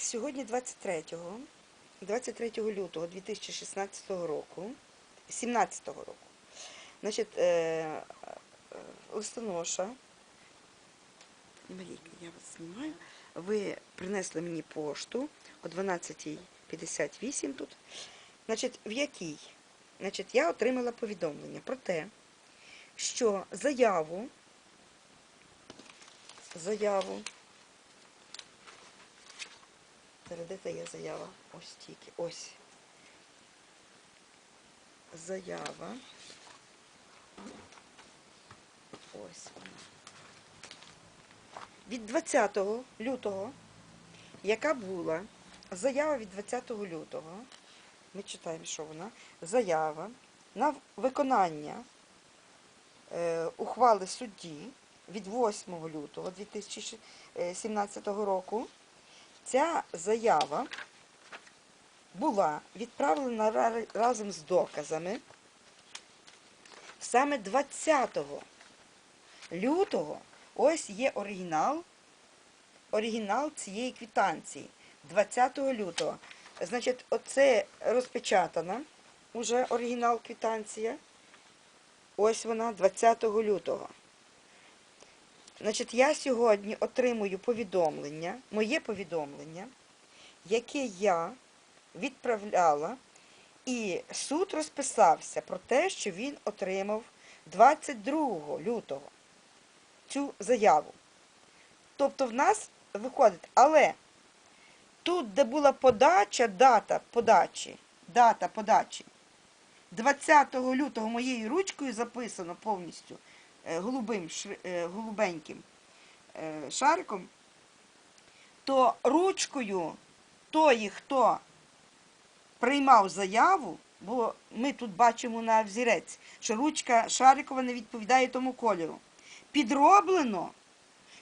Сьогодні 23, 23 лютого 2016 року, 17 року, значить, е, е, листоноша, Марійка, я вас знімаю, ви принесли мені пошту о 12.58 тут, значить, в якій? Значить, я отримала повідомлення про те, що заяву, заяву, Передайте є заява. Ось тільки.Ось. Заява. Ось вона. Від 20 лютого, яка була заява від 20 лютого, ми читаємо, що вона, заява на виконання е, ухвали судді від 8 лютого 2017 року. Ця заява була відправлена разом з доказами саме 20 лютого. Ось є оригінал, оригінал цієї квитанції 20 лютого. Значить, оце розпечатана уже оригінал квитанція. Ось вона 20 лютого. Значить, я сьогодні отримую повідомлення, моє повідомлення, яке я відправляла, і суд розписався про те, що він отримав 22 лютого цю заяву. Тобто в нас виходить, але тут, де була подача, дата подачі, дата подачі, 20 лютого моєю ручкою записано повністю голубим, е, голубеньким е, шариком, то ручкою тої, хто приймав заяву, бо ми тут бачимо на взірець, що ручка шарикова не відповідає тому кольору. Підроблено,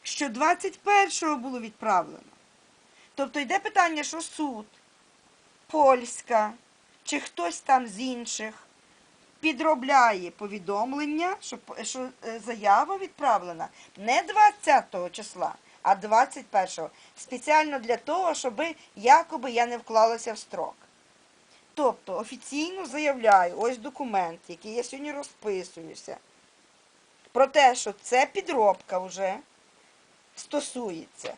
що 21-го було відправлено. Тобто йде питання, що суд, польська чи хтось там з інших підробляє повідомлення, що, що е, заява відправлена не 20 числа, а 21-го. Спеціально для того, щоб якоби я не вклалася в строк. Тобто офіційно заявляю, ось документ, який я сьогодні розписуюся, про те, що це підробка вже стосується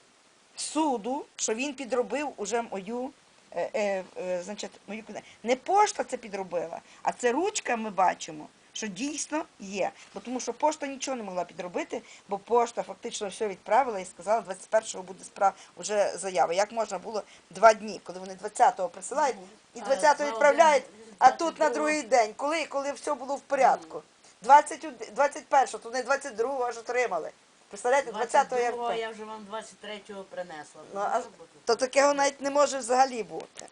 суду, що він підробив уже мою, е, е, е, значить, мою. Не пошта це підробила, а це ручка ми бачимо, що дійсно є. Бо тому що пошта нічого не могла підробити, бо пошта фактично все відправила і сказала, 21-го буде справа вже заява. Як можна було два дні, коли вони 20-го присилають і 20-го відправляють, а тут на другий день, коли, коли все було в порядку. 21, 21-го, то вони 22-го аж отримали. Представляєте, 20-го я я вже вам 23-го принесла. Ну, а то таке навіть не може взагалі бути.